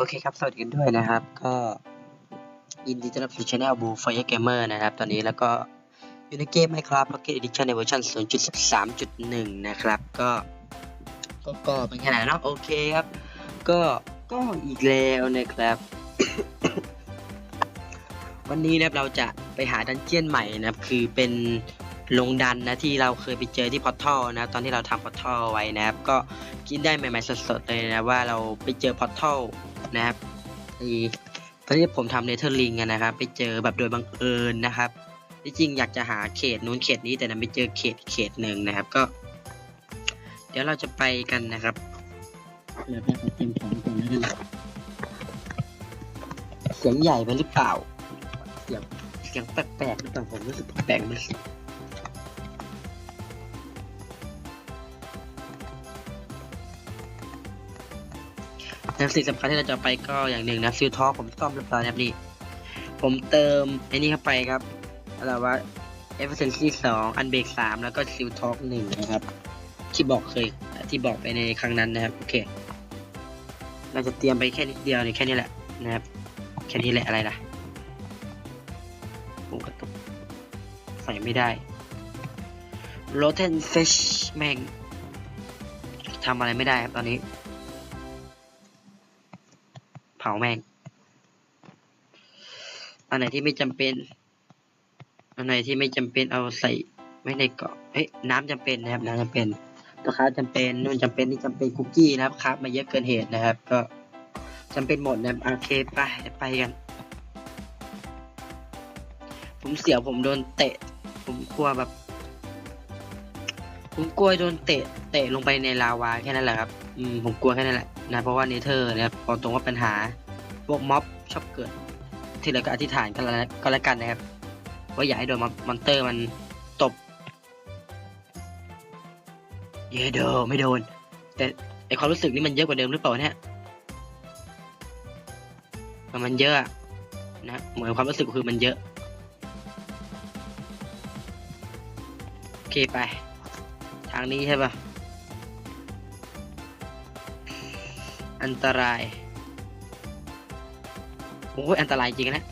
โอเคครับ สวัสดีกันด้วยนะครับ ก็ยินดีต้อนรับสู่ช anel บูฟ Fire Gamer นะครับ ตอนนี้แล้วก็อยู่ในเกม Minecraft Pocket Edition ในเวอร์ชัน0.13.1 นะครับ ก็ ก็ก็เป็นขนาดนั้นเนาะโอเคครับ ก็ ก็อีกแล้วนะครับ วันนี้นะครับเราจะไปหาดันเจียนใหม่นะครับ คือเป็นลงดันนะที่เราเคยไปเจอที่พอร์ทัลนะ ตอนที่เราทำพอร์ทัลไว้นะครับ ก็ คิดได้ใหม่ๆสดๆเลยนะว่าเราไปเจอพอร์ทัลนะครับไอตอนที่ผมทำเนเธอร์ลิงนะครับ ไปเจอแบบโดยบังเอิญนะครับที่จริงอยากจะหาเขตนู้นเขตนี้แต่นั้นไปเจอเขตเขตหนึ่งนะครับก็ เดี๋ยวเราจะไปกันนะครับเดี๋ยวไปขอเตรียมของก่อนนะกันเสียงใหญ่ไปหรือเปล่าเสียงเสียงแปลกๆหรือเปล่าผมรู้สึกแปลกๆมัน นะสิ่งสำคัญที่เราจะไปก็อย่างหนึ่งนะซิลท็อกผมซ่อมเรียบร้อยนะครับนี่ผมเติมไอ้นี่เข้าไปครับอะไรว่า efficiency สองอันเบรกสามแล้วก็ซิลท็อกหนึ่งนะครับ ที่บอกเคยที่บอกไปในครั้งนั้นนะครับโอเค เราจะเตรียมไปแค่นิดเดียวนี่แค่นี้แหละนะครับแค่นี้แหละอะไรล่ะผมกระตุกใส่ไม่ได้ rotten fish แม่งทำอะไรไม่ได้ครับตอนนี้ เผาแม่ง อันไหนที่ไม่จำเป็น อันไหนที่ไม่จำเป็นเอาใส่ไว้ในเกาะเฮ้ยน้ำจำเป็นนะครับน้ำจำเป็นตัวค้าจำเป็นนู่นจำเป็นนี่จำเป็นคุกกี้นะครับครับมาเยอะเกินเหตุนะครับ ก็จำเป็นหมดนะครับโอเคไปไปกัน ผมเสียวผมโดนเตะ ผมกลัวแบบ ผมกลัวโดนเตะ เตะลงไปในลาวาแค่นั้นแหละครับ อืมผมกลัวแค่นั้นแหละ นะเพราะว่าเนเธอร์นะครับบอกตรงว่าปัญหาพวกม็อบชอบเกิด ที่เหลือก็อธิษฐานกันแล้วก็แล้วกันนะครับว่าอย่าให้โดนมอนเตอร์มันตบ เยโดไม่โดน แต่ไอความรู้สึกนี่มันเยอะกว่าเดิมหรือเปล่าเนี่ยมันเยอะอะนะเหมือนความรู้สึกคือมันเยอะโอเคไป ทางนี้ใช่ปะ อันตรายโอ้ยอันตรายจริงนะ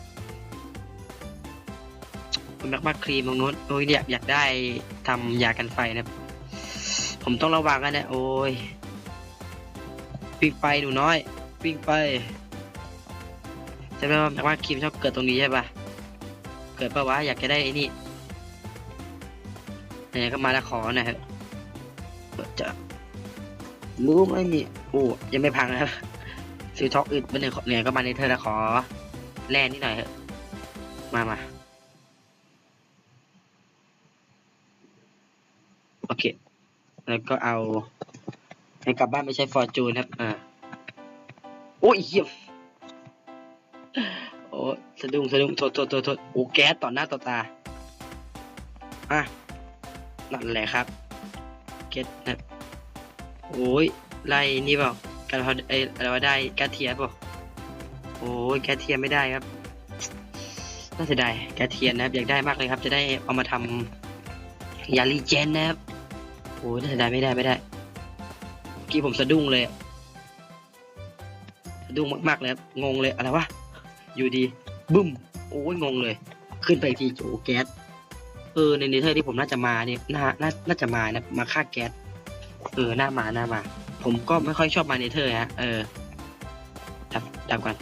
คุณแม็กมาครีมตรงนู้นโอ้ยอยากอยากได้ทำยากันไฟนะผมต้องระวังกันนะโอ้ยวิ่งไปหนูน้อยวิ่งไปจะไหมว่าแม็กมาครีมชอบเกิดตรงนี้ใช่ปะเกิดปะวะอยากจะได้ไอ้นี่ไหนก็มาแล้วขอน่อยเถอะจะรู้ไหมนี่โอ้ยังไม่พังนะครับซื้อท็อกอึดวันหนึ่งเนี่ยก็มาในเธอแล้วขอแล่นิดหน่อยเถอะมามาโอเค แล้วก็เอาให้กลับบ้านไม่ใช่ฟอร์จูนครับอ่าโอ้ยเหี้ยโอ้สะดุ้งสะดุ้งโทษโทษโทษโทษโอ้แก๊สต่อหน้าต่อตาอะนั่นแหละครับ เก็ตนะโอ้ย ไล่นี่เปล่าการพอเอ้ยอะไราได้แกเทียบป่ะโอ้แกเทียไม่ได้ครับน่าเสียดายแกเทียนนะครับอยากได้มากเลยครับ จะได้เอามาทำยาลีเจนนะครับโอ้น่าเสียดายไม่ได้ไม่ได้กี้ผมสะดุ้งเลยสะดุ้งมากๆเลยครับงงเลยอะไรวะอยู่ดีบึ้มโอ้ยงงเลย ขึ้นไปทีโอ้แก๊สเออในเนเธอร์ที่ผมน่าจะมาเนี่ยน่าน่าน่าจะมานะมาฆ่าแก๊สเออหน้ามาหน้ามา ผมก็ไม่ค่อยชอบมาเนเธอร์ฮะ เออดับดับก่อน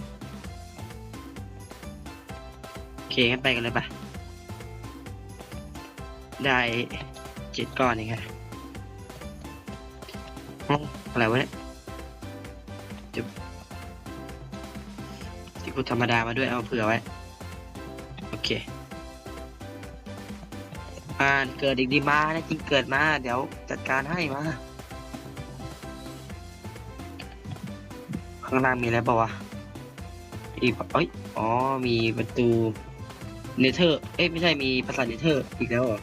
โอเคงั้นไปกันเลยปะได้เจ็ดก้อนเองครับเอ้าอะไรวะเนี่ยจะที่กูธรรมดามาด้วยเอาเผื่อไว้ โอเคอ่านเกิดอีกดีมานะจริงเกิดมา เดี๋ยวจัดการให้มาางล่างมีอะไรป่าวะ อีกเอ้ย อ๋อ มีประตูเนเธอร์ เอ้ย ไม่ใช่ มีปราสาทเนเธอร์ อีกแล้วเหรอ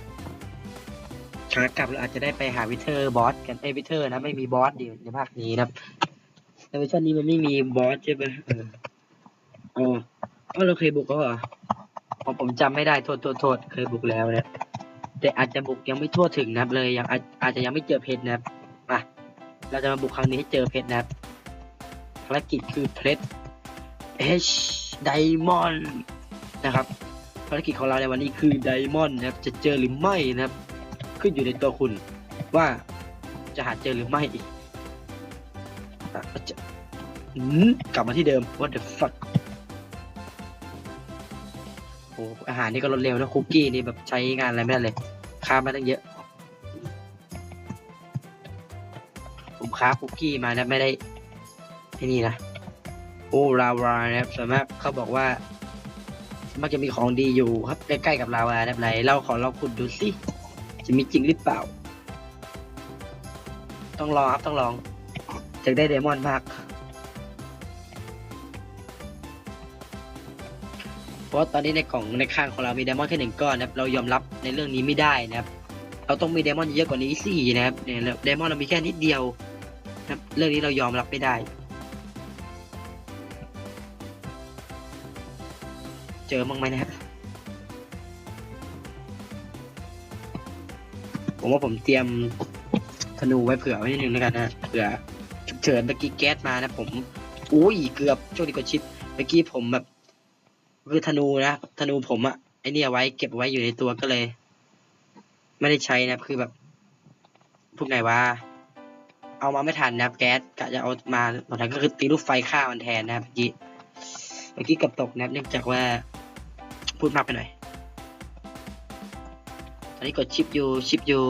ขากลับเราอาจจะได้ไปหาวิเทอร์บอสกันเอ้ยวิเทอร์นะ ไม่มีบอสดีในภาคนี้นะครับในเวอร์ชันนี้มันไม่มีบอสใช่ไหมเอออ๋อเราเคยบุกแล้วเหรอผมจำไม่ได้โทษโทษโทษเคยบุกแล้วนะแต่อาจจะบุกยังไม่ทั่วถึงนะครับเลยยังอาจอาจจะยังไม่เจอเพชรนะครับมาเราจะมาบุกครั้งนี้ให้เจอเพชรนะครับ ภารกิจคือเพชร H Diamond นะครับภารกิจของเราในวันนี้คือ Diamond นะครับจะเจอหรือไม่นะครับ ขึ้นอยู่ในตัวคุณว่าจะหาเจอหรือไม่อะจะอืมกลับมาที่เดิม what the fuck โอ้อาหารนี่ก็รวดเร็วนะคุกกี้นี่แบบใช้งานอะไรไม่ได้เลยค้ามาตั้งเยอะ ผมค้าคุกกี้มานะไม่ได้ ไอ้นี่นะโอ้ลาวานะครับส่วนมากเขาบอกว่า มักจะมีของดีอยู่ครับใกล้ๆกับลาวาแบบไหนเราขอลองขุดดูสิจะมีจริงหรือเปล่า ต้องลองครับต้องลองจะได้เดมอนด์มากเพราะตอนนี้ในกล่องในข้างของเรามีไดมอนด์แค่หนึ่งก้อนนะครับเรายอมรับในเรื่องนี้ไม่ได้นะครับ เราต้องมีไดมอนด์เยอะกว่านี้สินะครับเนี่ยไดมอนด์เรามีแค่นิดเดียวนะครับเรื่องนี้เรายอมรับไม่ได้ เจอมั้งไหมนะครับ ผมว่าผมเตรียมธนูไว้เผื่อไว้นิดนึงแล้วกันนะเผื่อฉุกเฉินเมื่อกี้แก๊สมานะ ผมอุ้ยเกือบโชคดีกว่าชิดเมื่อกี้ผมแบบ คือธนูนะธนูผมอะไอเนี่ยไว้เก็บไว้อยู่ในตัวก็เลย ไม่ได้ใช้นะคือแบบพวกไหนว่า เอามาไม่ทันนะแก๊สกะจะเอามาตอนนั้นก็คือตีลูกไฟฆ่ามันแทนนะเมื่อกี้เมื่อกี้กับตกนะเนื่องจากว่า พูดมากไปหน่อย ตอนนี้กดชิปอยู่ชิปอยู่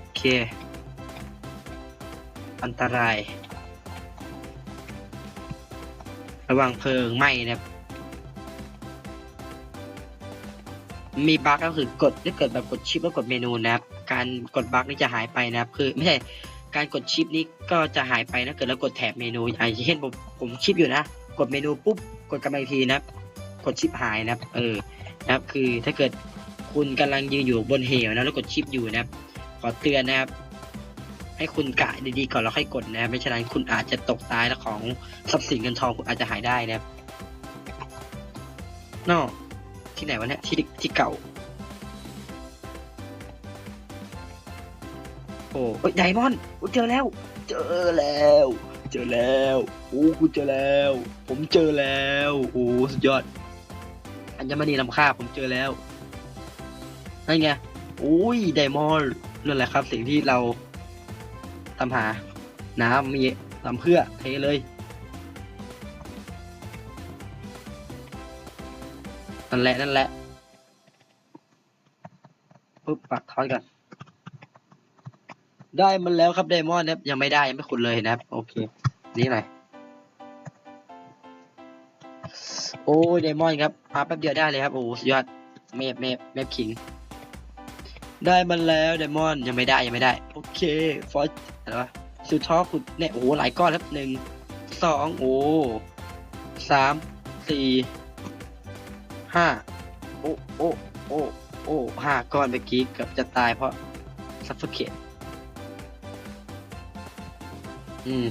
โอเค อันตราย ระวังเพลิงไหม้นะครับ มีบั๊กก็คือกดถ้าเกิดแบบกดชิปแล้วกดเมนูนะครับ การกดบั๊กนี่จะหายไปนะครับ คือไม่ใช่การกดชิปนี้ก็จะหายไปนะเกิดเรากดแถบเมนูอย่างเช่นผมผมชิปอยู่นะ กดเมนูปุ๊บกดกลับมาอีกทีนะครับ กดชิปหายนะครับ เออนะครับ คือถ้าเกิดคุณกำลังยืนอยู่บนเหวนะแล้วกดชิปอยู่นะครับ ขอเตือนนะครับ ให้คุณกะดีๆก่อนแล้วค่อยกดนะครับไม่ฉะนั้นคุณอาจจะตกตายแล้วของทรัพย์สินเงินทองคุณอาจจะหายได้นะครับนอกที่ไหนวะเนี่ยที่ที่เก่าโอ้เอ้ยไดมอนด์เจอแล้ว เจอแล้ว เจอแล้วโอ้กูเจอแล้ว ผมเจอแล้วโอ้สุดยอด อัญมณีนำค่าผมเจอแล้วนั่นไงโอ้ยไดมอนด์นั่นแหละครับ สิ่งที่เราตามหา น้ำมีตามเพื่อเทเลยนั่นแหละนั่นแหละปุ๊บปักท้อยกัน ได้มันแล้วครับไดมอนด์นะครับยังไม่ได้ยังไม่ขุดเลยนะครับ โอเค นี่หน่อยโอ้ยไดมอนด์ครับมาแป๊บเดียวได้เลยครับ โอ้สุดยอดเมฟเมฟเมฟขิง ได้มันแล้วไดมอนด์ยังไม่ได้ยังไม่ได้ โอเคฟอสอะไรวะสุดท้อขุดเนี่ยโอ้หหลายก้อนครับหนึ่งสองโอ้สามสี่ห้าโอ้โอ้โอ้โอ้ห้าก้อนเมื่อกี้เกือบจะตายเพราะซัฟเฟอร์เคท อืม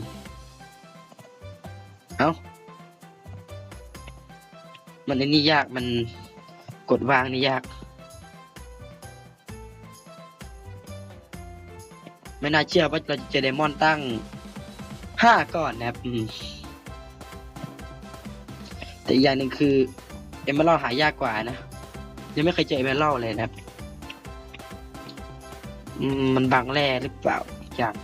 เอามันอ้นี่ยาก มันกดวางนี่ยาก ไม่น่าเชื่อว่าเราจะเจอไดมอนตั้งห้าก้อนนะครับ อืม แต่อีกอย่างหนึ่งคือ เอเมอรัลหายากกว่านะ ยังไม่เคยเจอเอเมอรัลเลยนะครับ มันบังแร่หรือเปล่าอีกอย่าง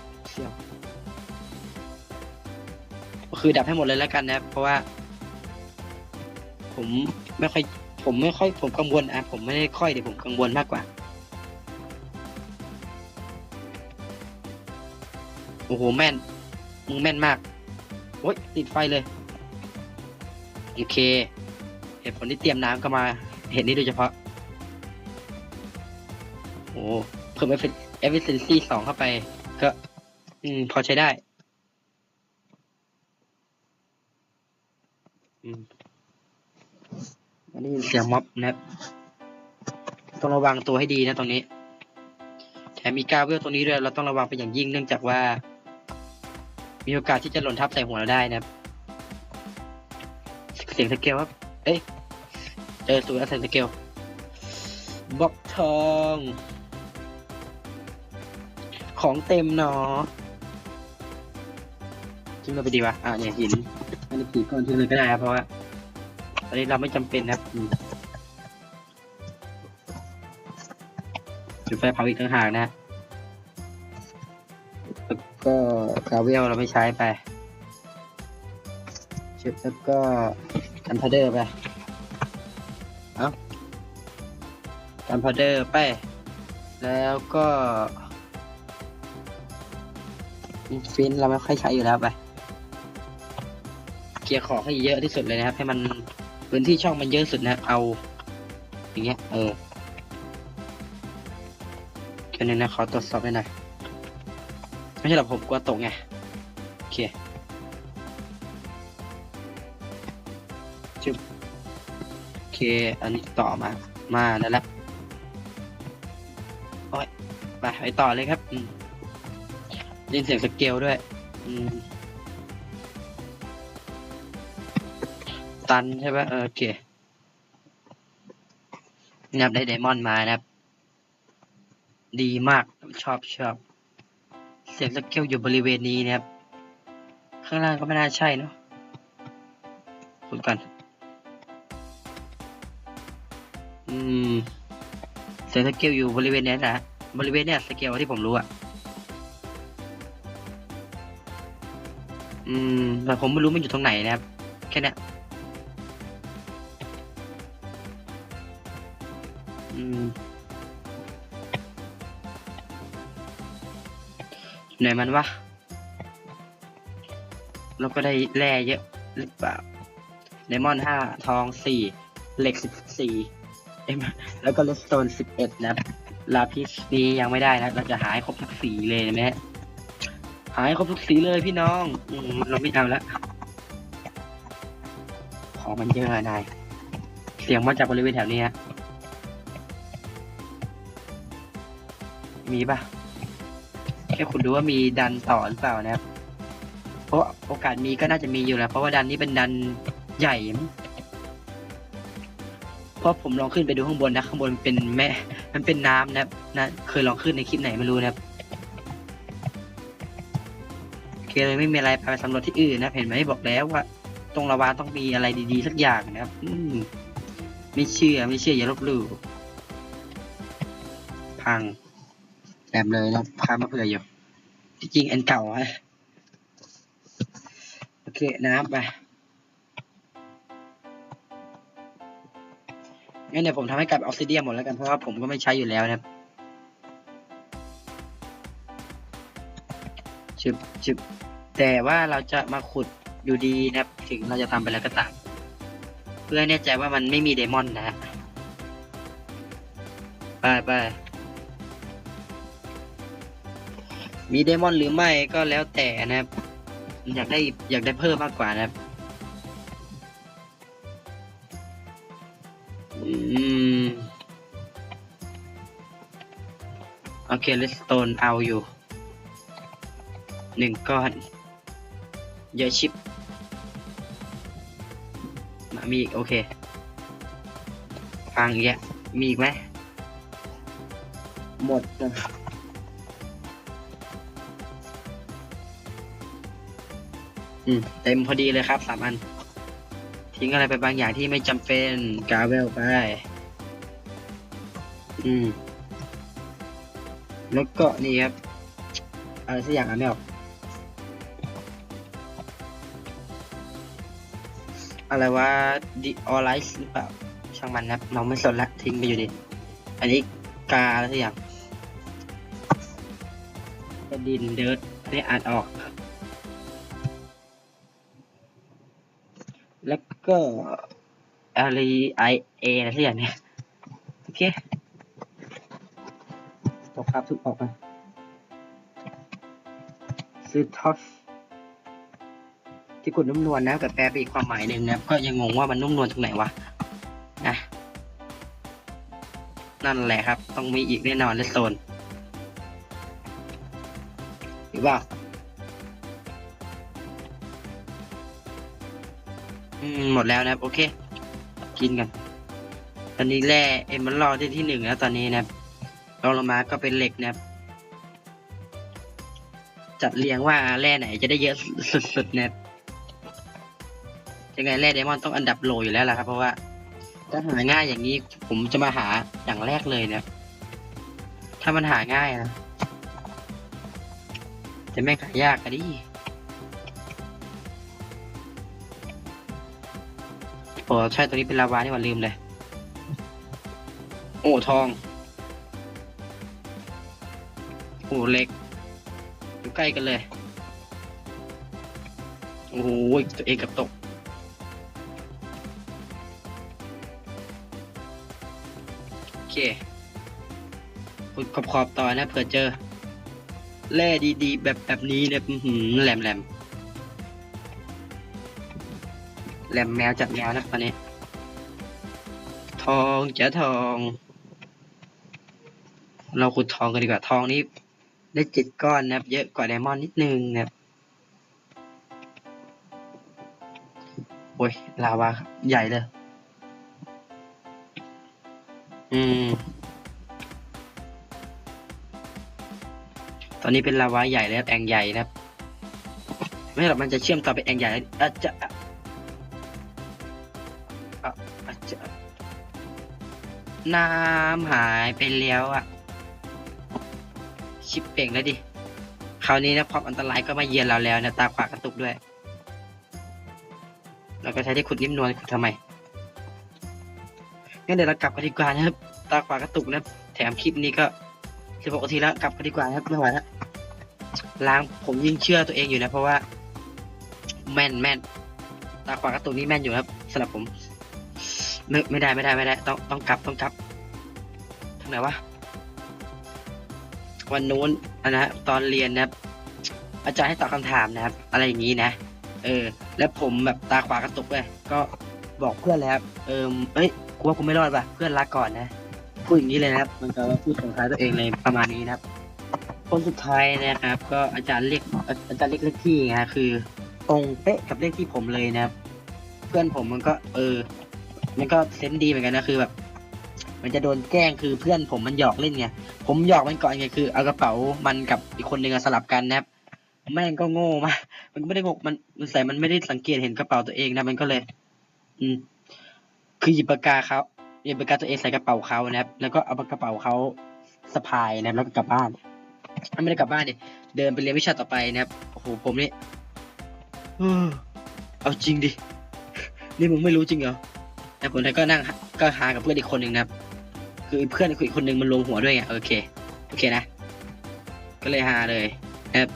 คือดับให้หมดเลยแล้วกันนะครับ เพราะว่า ผมไม่ค่อย ผมไม่ค่อย ผมกังวลอะผมไม่ได้ค่อยเดี๋ยวผมกังวลมากกว่า โอ้โหแม่น มึงแม่นมาก โอ้ยติดไฟเลย โอเค เหตุผลที่เตรียมน้ำก็มา เห็นนี้โดยเฉพาะ โอ้เพิ่ม efficiency สองเข้าไป ก็ อืม พอใช้ได้ อันนี้เสียงม็อบนะครับต้องระวังตัวให้ดีนะตรงนี้ แถมมีกาเวลตรงนี้ด้วยเราต้องระวังเป็นอย่างยิ่งเนื่องจากว่า มีโอกาสที่จะหล่นทับใส่หัวเราได้นะครับ เสียงสเกลครับ เอ้ยเจอสูตรแล้วเสียสเกลบล็อกทองของเต็มเนาะทิ้งเราไปดีวะ อะเนี่ยหิน อันนี้ผีก้อนทิ้งเลยก็ได้ครับเพราะว่าตอนนี้เราไม่จำเป็นนะครับอืมจุดไฟเผาอีกต่างหากนะแล้วก็กาเวลเราไม่ใช้ไปชุดแล้วก็กันพาเดอร์ไปเอ้ากันพาเดอร์ไป แล้วก็ฟินเราไม่ค่อยใช้อยู่แล้วไป ลียร์ของให้เยอะที่สุดเลยนะครับ ให้มันพื้นที่ช่องมันเยอะสุดนะเอา อย่างเงี้ย เออแค่นี้นะขอตรวจสอบหน่อยไม่ใช่หรอกผมกลัวตกไงโอเคจุบโอเค อันนี้ต่อมา มาแล้วละโอ้ยไปไปต่อเลยครับอืมยินเสียงสเกลด้วย อืม ตันใช่ปะเออโอเคนะครับได้ไดมอนด์มานะครับ ดีมากชอบชอบเสียงสเกลอยู่บริเวณนี้นะครับ ข้างล่างก็ไม่น่าใช่เนาะคุณกัน อืมเสียงสเกลอยู่บริเวณนี้แหละบริเวณเนี้ยสเกลที่ผมรู้อะอืมแต่ผมไม่รู้มันอยู่ตรงไหนนะครับ แค่นี้ ไหนมันวะแล้วก็ได้แร่เยอะหรือเปล่าไดมอนด์ห้าทองสี่เหล็กสิบสี่เอ็มแล้วก็เลสโตนสิบเอ็ดนะลาพิสนี้ยังไม่ได้นะ เราจะหายครบทุกสีเลยนะแม่หายครบทุกสีเลยพี่น้องอืเราไม่เอาละของมันเยอะอะนาย เสียงมาจากบริเวณแถวนี้ฮะ มีปะแค่คุณดูว่ามีดันต่อหรือเปล่านะครับ เพราะโอกาสมีก็น่าจะมีอยู่แล้ว เพราะว่าดันนี้เป็นดันใหญ่ เพราะผมลองขึ้นไปดูข้างบนนะ ข้างบนเป็นแม่ มันเป็นน้ำนะครับนะเคยลองขึ้นในคลิปไหนไม่รู้นะครับโอเคเลยไม่มีอะไรไปสำรวจที่อื่นนะ เห็นไหมบอกแล้วว่า ตรงระวาต้องมีอะไรดีๆสักอย่างนะครับ อืมไม่เชื่อไม่เชื่ออย่าลบหลู่พัง แบบเลยนะพามาเผื่ออยู่ที่จริงอันเก่าฮะโอเคน้ำไปงั้นเดี๋ยวผมทำให้กลายเป็นออกซิเดียมหมดแล้วกันเพราะว่าผมก็ไม่ใช้อยู่แล้วนะครับชึบชึบแต่ว่าเราจะมาขุดอยู่ดีนะครับ ถึงเราจะทำไปแล้วก็ตามเพื่อแน่ใจว่ามันไม่มีเดมอนนะฮะไปไป มีเดมอนหรือไม่ก็แล้วแต่นะครับ อยากได้อยากได้เพิ่มมากกว่านะครับ อืม โอเคเลสโตนเอาอยู่ หนึ่งก้อน เยอะชิปมามีอีก โอเค ฟังอีกอะมีอีกไหม หมดเลย อืมเต็มพอดีเลยครับสามอัน ทิ้งอะไรไปบางอย่างที่ไม่จำเป็นกาเวลไป อืม แล้วก็นี่ครับ อะไรสักอย่างอ่านไม่ออกอะไรว่าดิออไลซ์หรือเปล่าช่างมันนะครับ เราไม่สนละทิ้งไปอยู่ดีอันนี้กาอะไรสักอย่างดินเดิร์ดอันนี้อ่านออก ก็อะไรไอเออะไรสักอย่างเนี่ยโอเคตกครับทุกออกไปซื้อท็อปที่กดนุ่มนวลนะกับแปลไปอีกความหมายหนึ่งนะก็ยังงงว่ามันนุ่มนวลตรงไหนวะนะนั่นแหละครับ ต้องมีอีกแน่นอนเลสโซนหรือเปล่า อืมหมดแล้วนะครับ โอเค กินกัน ตอนนี้แร่เอ็มมันรอที่ที่หนึ่งแล้วตอนนี้นะครับรองลงมาก็เป็นเหล็กนะครับ จัดเรียงว่าแร่ไหนจะได้เยอะสุดๆนะครับยังไงแร่ไดมอนด์ต้องอันดับโลอยู่แล้วล่ะครับ เพราะว่าถ้าหาง่ายอย่างนี้ผมจะมาหาอย่างแรกเลยนะถ้ามันหาง่ายนะจะไม่งหายากอะดิ อ้ใช่ตัวนี้เป็นลาวานี่หว่าลืมเลย โอ้ทอง โอ้เหล็ก อยู่ใกล้กันเลย โอ้โหตัวเองกับตก โอเคขุดขอบๆต่อนะเผื่อเจอแร่ดีๆ แบบแบบนี้เนี่ยอื้อหือแหลมแหลม แหลมแมวจัดแมวนะตอนนี้ ทองจะทอง เราขุดทองกันดีกว่าทองนี้ได้เจ็ดก้อนนะครับ เยอะกว่าไดมอนด์นิดนึงนะครับโอ้ยลาวาครับใหญ่เลย อืม ตอนนี้เป็นลาวาใหญ่แล้วแองใหญ่นะครับ ไม่หรอกมันจะเชื่อมต่อไปแองใหญ่อาจจะ น้ำหายไปแล้วอะชิปเป่งแล้วดิ คราวนี้นะความอันตรายก็มาเยือนเราแล้วนะตาขวากระตุกด้วย เราก็ใช้ที่ขุดนิ่มนวลขุดทำไม งั้นเดี๋ยวเรากลับกันดีกว่านะครับ ตาขวากระตุกนะแถมคลิปนี้ก็สิบหกนาทีแล้วกลับกันดีกว่านะครับไม่ไหวแล้วล้างผมยิ่งเชื่อตัวเองอยู่นะ เพราะว่า แม่นแม่นตาขวากระตุกนี่แม่นอยู่ครับสำหรับผม ไม่ไม่ได้ไม่ได้ไม่ได้ ต้องต้องกลับต้องกลับทางไหนวะวันนู้นอะนะตอนเรียนนะครับอาจารย์ให้ตอบคำถามนะครับ อะไรอย่างนี้นะเออ แล้วผมแบบตาขวากระตุกเลยก็บอกเพื่อนเลยครับเออเอ้ยกูว่ากูไม่รอดป่ะเพื่อนลาก่อนนะพูดอย่างนี้เลยนะครับมันก็ว่าพูดส่งท้ายตัวเองเลยประมาณนี้นะครับ คนสุดท้ายนะครับ ก็อาจารย์เรียกอาจารย์เรียกเลขที่ไงฮะคือตรงเป๊ะกับเลขที่ผมเลยนะครับ เพื่อนผมมันก็ เออ มันก็เซนส์ดีเหมือนกันนะคือแบบ มันจะโดนแกล้งคือเพื่อนผมมันหยอกเล่นไงผมหยอกมันก่อนไงคือเอากระเป๋ามันกับอีกคนหนึ่งอะสลับกันนะครับแม่งก็โง่มากมันก็ไม่ได้งงมันมันใส่มันไม่ได้สังเกตเห็นกระเป๋าตัวเองนะมันก็เลย อืม คือหยิบปากกาเขาหยิบปากกาตัวเองใส่กระเป๋าเขานะครับ แล้วก็เอากระเป๋าเขาสะพายนะครับแล้วก็กลับบ้านไม่ได้กลับบ้านดิเดินไปเรียนวิชาต่อไปนะครับโอ้โหผมนี่เออเอาจริงดินี่มึงไม่รู้จริงเหรอ แต่ผมก็นั่งก็หากับเพื่อนอีกคนหนึ่งนะครับ คือเพื่อนอีกคนหนึ่งมันลงหัวด้วยไงโอเคโอเคนะ ก็เลยหาเลยนะครับ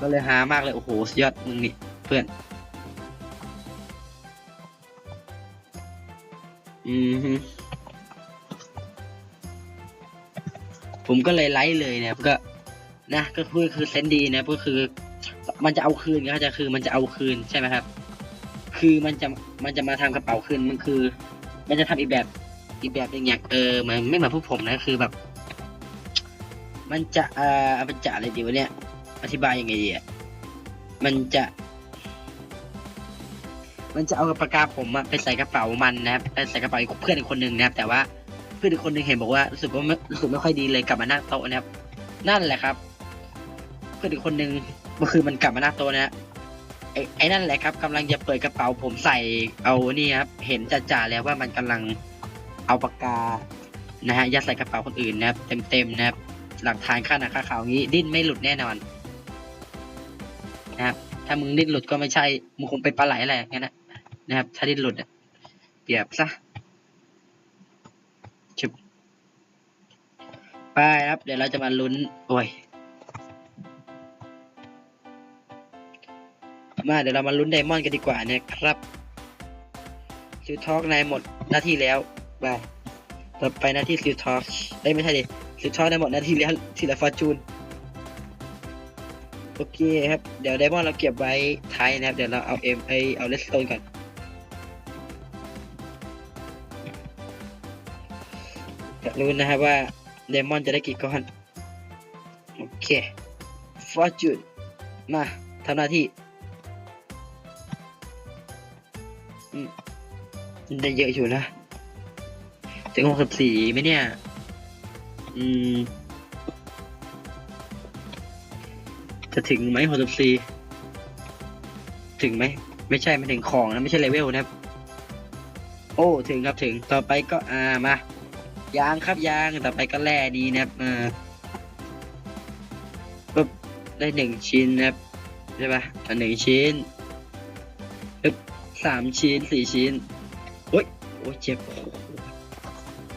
ก็เลยหามากเลยโอ้โหสุดยอดมึงนี่เพื่อนอืมผมก็เลยไลฟ์เลยนะครับก็นะก็คือคือเซนดีนะก็คือ มันจะเอาคืนก็จะคือมันจะเอาคืนใช่ไหมครับ คือมันจะมันจะมาทำกระเป๋าคืนมันคือ มันจะทำอีกแบบอีกแบบหนึ่งอย่างเออมันไม่เหมือนพวกผมนะคือแบบ มันจะเอ่อมันจะอะไรดีวะเนี่ย อธิบายยังไงดีอะมันจะ มันจะเอาปากกาผมอะไปใส่กระเป๋ามันนะครับไปใส่กระเป๋าอีกเพื่อนอีกคนหนึ่งนะครับแต่ว่าเพื่อนอีกคนหนึ่งเห็นบอกว่ารู้สึกว่าไม่รู้สึกไม่ค่อยดีเลยกลับมาหน้าโต๊ะนะครับ นั่นแหละครับ เพื่อนอีกคนหนึ่งเมื่อคืนมันกลับมาหน้าโต๊ะนะฮะ ไอ้ไอ้นั่นแหละครับกำลังจะเปิดกระเป๋าผมใส่เอานี่ครับ เห็นจ่าๆแล้วว่ามันกำลังเอาปากกานะฮะยัดใส่กระเป๋าคนอื่นนะครับ เต็มๆนะครับ หลักฐานค่าหนักค่าขาวงี้ ดิ้นไม่หลุดแน่นอนนะครับ ถ้ามึงดิ้นหลุดก็ไม่ใช่มึงคงเป็นปลาไหลอะไรอย่างนั้นนะนะครับ ถ้าดิ้นหลุดอะเปรียบซะชุบไปครับ เดี๋ยวเราจะมาลุ้นโอ้ย มาเดี๋ยวเรามาลุ้นไดมอนด์กันดีกว่านะครับซิลทอกนายหมดหน้าที่แล้วไปต่อไปหน้าที่ซิลทอกได้ไม่ใช่ดิซิลทอกนายหมดหน้าที่แล้วทีละฟอร์จูนโอเคครับ เดี๋ยวไดมอนด์เราเก็บไว้ท้ายนะครับ เดี๋ยวเราเอาเอ็มไอเอาเลสโตนก่อนอยากรู้นะครับว่าไดมอนด์จะได้กี่ก้อน โอเคฟอร์จูนมาทำหน้าที่ ได้เยอะอยู่นะถึงหกสิบสี่ไหมเนี่ย อืม จะถึงไหมหกสิบสี่ถึงไหม ไม่ใช่ไม่ถึงของนะ ไม่ใช่เลเวลนะครับ โอ้ ถึงครับถึงต่อไปก็อ่า มายางครับยางต่อไปก็แร่ดีนะครับอ่าปุ๊บได้หนึ่งชิ้นนะครับใช่ปะ่ะหนึ่งชิ้นปึ๊บสามชิ้นสี่ชิ้น โอ้ยโอ้ยเจ็บ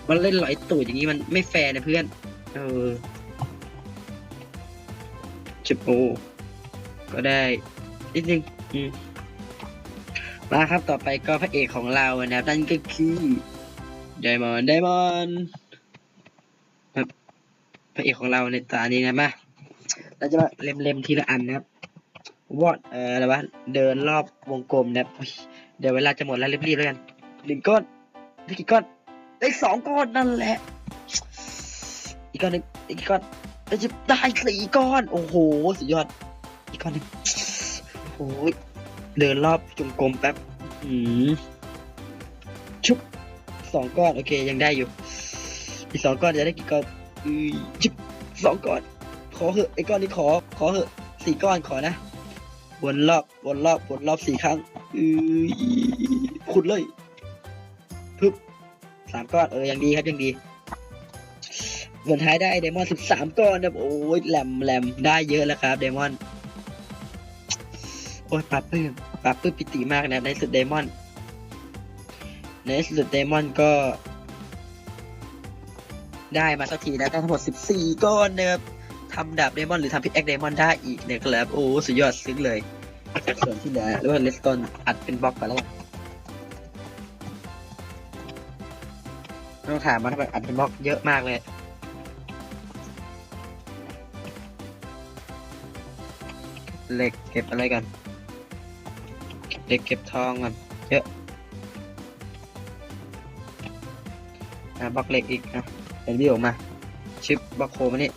มันเล่นไหลตูดอย่างนี้มันไม่แฟร์นะเพื่อน เออเจ็บโอ้ก็ได้นิดนึงอืมมาครับต่อไปก็พระเอกของเรานะครับนั่นก็คือไดมอนไดมอนครับพระเอกของเราในตานี้นะมาเราจะมาเล็มๆทีละอันนะครับวอดเอ่ออะไรวะเดินรอบวงกลมนะครับเดี๋ยวเวลาจะหมดแล้วรีบๆแล้วกัน หนึ่งก้อนได้กี่ก้อนได้สองก้อนนั่นแหละ อีกก้อนหนึ่งอีกก้อนเราจะได้สี่ก้อน โอ้โหสุดยอด อีกก้อนหนึ่งโอ้ยเดินรอบจงกรมแป๊บอืมชุบสองก้อน โอเค ยังได้อยู่ อีกสองก้อนจะได้กี่ก้อนอือชุบสองก้อน ขอเหอะไอ้ก้อนนี้ขอ ขอเหอะสี่ก้อนขอนะวนรอบวนรอบวนรอบสี่ครั้งอือขุดเลย พึบสามก้อนเออยังดีครับยังดีผลท้ายได้ไดมอนด์สิบสามก้อนนะโอ้ยแหลมแหลมได้เยอะแล้วครับไดมอนด์โอ้ยปรับปื้มปรับปื้มปิติมากนะในสุดไดมอนด์ในสุดไดมอนด์ก็ ได้มาสักทีนะได้ทั้งหมดสิบสี่ก้อนนะครับทำดาบไดมอนด์หรือทำพิกแอคไดมอนด์ได้อีกนะครับโอ้สุดยอดซึ้งเลยส่วนที่เหลือหรือว่าเลสตอนอัดเป็นบล็อกไปแล้ว ถามมาทำไมอัดเป็นบล็อกเยอะมากเลยเหล็กเก็บอะไรกันเหล็กเก็บทองกันเยอะอะบล็อกเหล็กอีกอะเป็นวิวออกมา ชิปบล็อกโคมานี่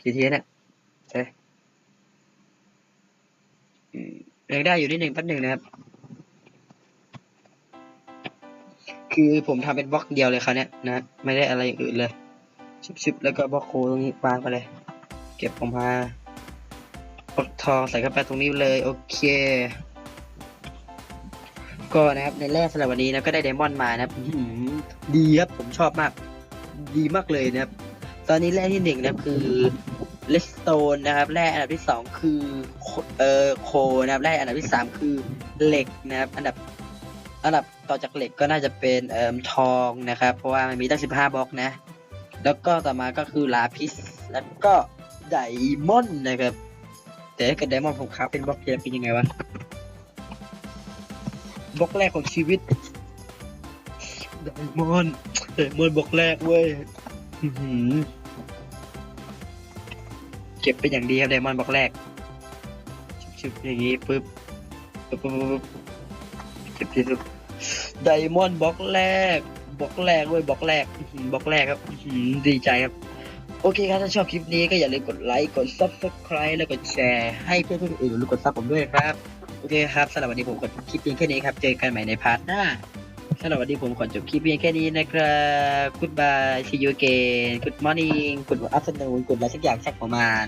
กี่ทีเนี่ยเอ๊ะอืมยังได้อยู่นิดหนึ่งแป๊บหนึ่งนะครับ คือผมทำเป็นบล็อกเดียวเลยคราวเนี้ยนะไม่ได้อะไรอย่างอื่นเลยชิบๆแล้วก็บล็อกโคตรงนี้วางไปเลย เก็บออกมาปลดทองใส่เข้าไปตรงนี้เลย โอเค ก็นะครับในแรกสำหรับวันนี้นะก็ได้ไดมอนด์มานะครับอื้อหือดีครับผมชอบมาก ดีมากเลยนะครับ ตอนนี้แร่ที่หนึ่งนะคือเลสโตนนะครับแร่อันดับที่สองคือเอ่อโคนะครับแร่อันดับที่สามคือเหล็กนะครับ อันดับอันดับ ต่อจากเหล็กก็น่าจะเป็นเอ่อทองนะครับ เพราะว่ามันมีตั้งสิบห้าบล็อกนะ แล้วก็ต่อมาก็คือลาพิสแล้วก็ไดมอนด์นะครับ แต่ถ้าเกิดไดมอนด์ผมครับเป็นบล็อกจะเป็นยังไงวะบล็อกแรกของชีวิตไดมอนด์ไดมอนด์บล็อกแรกเว้ยเก็บเป็นอย่างดีครับไดมอนด์บล็อกแรกชิบๆอย่างงี้ปึ๊บปึ๊บปึ๊บปึ๊บชิบชิบ ไดมอนด์บล็อกแรกบล็อกแรกเว้ยบล็อกแรกบล็อกแรกครับดีใจครับ โอเคครับ ถ้าชอบคลิปนี้ก็อย่าลืมกดไลค์กด subscribe แล้วกดแชร์ให้เพื่อนๆคนอื่นรู้กดซับผมด้วยครับ โอเคครับสำหรับวันนี้ผมขอคลิปเพียงแค่นี้ครับ เจอกันใหม่ในพาร์ทหน้าสำหรับวันนี้ผมขอจบคลิปเพียงแค่นี้นะครับ goodbye see you again good morning good afternoon good อะไรสักอย่างสักประมาณ